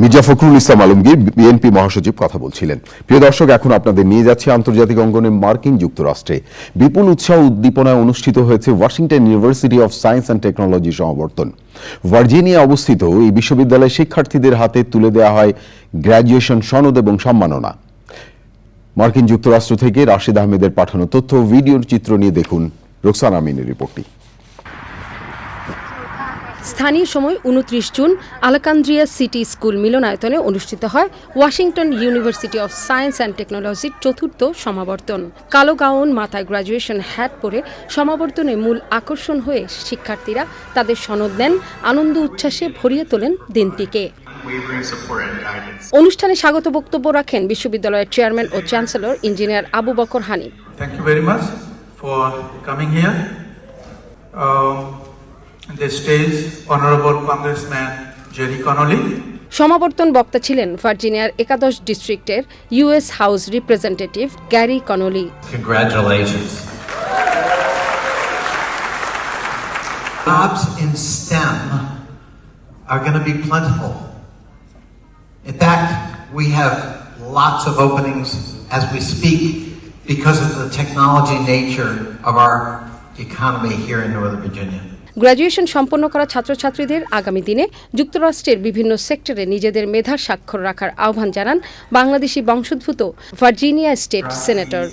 Mirza Fakhrul Islam Alamgir BNP মহাসচিব কথা বলছিলেন। প্রিয় দর্শক, এখন আপনাদের নিয়ে যাচ্ছে আন্তর্জাতিক অঙ্গনে মার্কিন যুক্তরাষ্ট্রে। বিপুল উৎসাহ উদ্দীপনায় অনুষ্ঠিত হয়েছে Washington University of Science and Technology সমাবর্তন। ভার্জিনিয়া অবস্থিত এই বিশ্ববিদ্যালয়ের শিক্ষার্থীদের হাতে তুলে দেওয়া হয় গ্র্যাজুয়েশন সনদ এবং সম্মাননা। মার্কিন যুক্তরাষ্ট্র থেকে রাশিদ আহমেদের পাঠানো তথ্য ভিডিওর চিত্র নিয়ে দেখুন। রোকসান আমিনের রিপোর্টটি। স্থানীয় সময় উনত্রিশ জুন আলাকান্দ্রিয়া সিটি স্কুল মিলনায়তনে অনুষ্ঠিত হয় Washington University of Science and টেকনোলজির চতুর্থ সমাবর্তন কালো গাউন মাথায় গ্রাজুয়েশন হ্যাট পরে সমাবর্তনে মূল আকর্ষণ হয়ে শিক্ষার্থীরা তাদের সনদ নেন আনন্দ উচ্ছ্বাসে ভরিয়ে তোলেন দিনটিকে. অনুষ্ঠানে স্বাগত বক্তব্য রাখেন বিশ্ববিদ্যালয়ের chairman O chancellor engineer Abu Bakar Hanif Thank you very much for coming here. Um, the stage, Honorable Congressman Jerry Connolly. সমাবর্তন বক্তা ছিলেন ভার্জিনিয়ার একাদশ ডিস্ট্রিক্টের US House representative Gary Connolly Congratulations. Jobs in STEM are going to be plentiful. In fact, we have lots of openings as we speak because of the technology nature of our economy here in Northern Virginia. Graduation সম্পন্ন করা ছাত্রছাত্রীদের আগামী দিনে যুক্তরাষ্ট্রের বিভিন্ন সেক্টরে নিজেদের মেধার স্বাক্ষর রাখার আহ্বান জানান বাংলাদেশি বংশোদ্ভূত ভার্জিনিয়া স্টেট সেনেটর।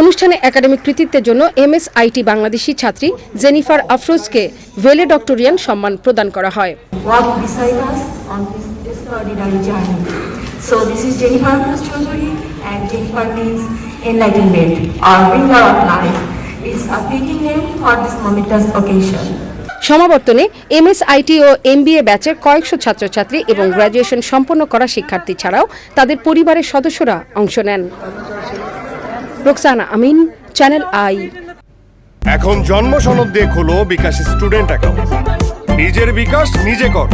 অনুষ্ঠানে একাডেমিক কৃতিত্বের জন্য এমএসআইটি বাংলাদেশি ছাত্রী জেনিফার আফরোজকে ভেলে ডক্টরিয়ান সম্মান প্রদান করা হয় walk beside us on this extraordinary journey. So this is Jennifer Cruz Choudhury and Jennifer means enlightenment or bringer of life. It's a fitting name for this momentous occasion. সমাবর্তনে MSIT ও MBA ব্যাচের কয়েকশো ছাত্রছাত্রী এবং graduation সম্পন্ন করা শিক্ষার্থী ছাড়াও তাদের পরিবারের সদস্যরা অংশ নেন। Roksana Amin, channel I. এখন জন্ম সনদ দিয়ে খোলো বিকাশ স্টুডেন্ট অ্যাকাউন্ট। নিজের বিকাশ নিজে কর।